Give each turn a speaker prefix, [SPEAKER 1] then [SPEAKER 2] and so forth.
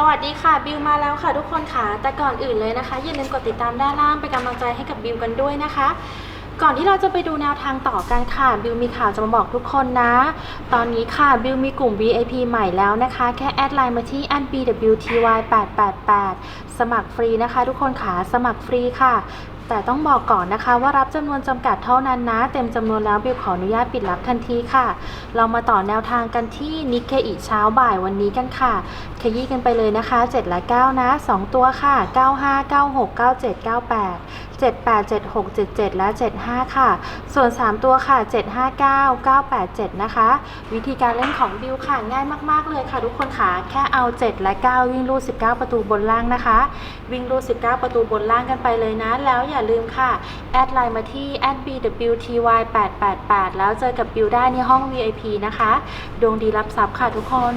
[SPEAKER 1] สวัสดีค่ะบิวมาแล้วค่ะทุกคนค่ะ แต่ก่อนอื่นเลยนะคะอย่าลืมกดติดตามด้านล่างเป็นกำลังใจให้กับบิวกันด้วยนะคะ ก่อนที่เราจะไปดูแนวทางต่อกันค่ะบิวมีข่าวจะมาบอกทุกคนนะ ตอนนี้ค่ะบิวมีกลุ่ม VIP ใหม่แล้วนะคะ แค่แอดไลน์มาที่ a n bwty 888 สมัครฟรีนะคะ ทุกคนค่ะสมัครฟรีค่ะแต่ต้องบอกก่อนนะคะว่ารับจำนวนจำกัดเท่านั้นนะ เต็มจำนวนแล้วบิวขออนุญาตปิดรับทันทีค่ะ เรามาต่อแนวทางกันที่นิกเกอิเช้าบ่ายวันนี้กันค่ะ ขยี้กันไปเลยนะคะ 7 และ 9 นะ 2 ตัวค่ะ 95 96 97 98 78 76 77 และ 75 ค่ะ ส่วน 3 ตัวค่ะ 759 987 นะคะ วิธีการเล่นของบิวค่ะ ง่ายมาก ๆ เลยค่ะทุกคนค่ะ แค่เอา 7 และ 9 วิ่งรูด19 ประตูบนล่างนะคะ วิ่งรูด19 ประตูบนล่างกันไปเลยนะ แล้วอย่าลืมค่ะ แอดไลน์มาที่ @bwty 888 แล้วเจอกับบิวได้ในห้อง VIP นะคะ ดวงดีรับทรัพย์ค่ะทุกคน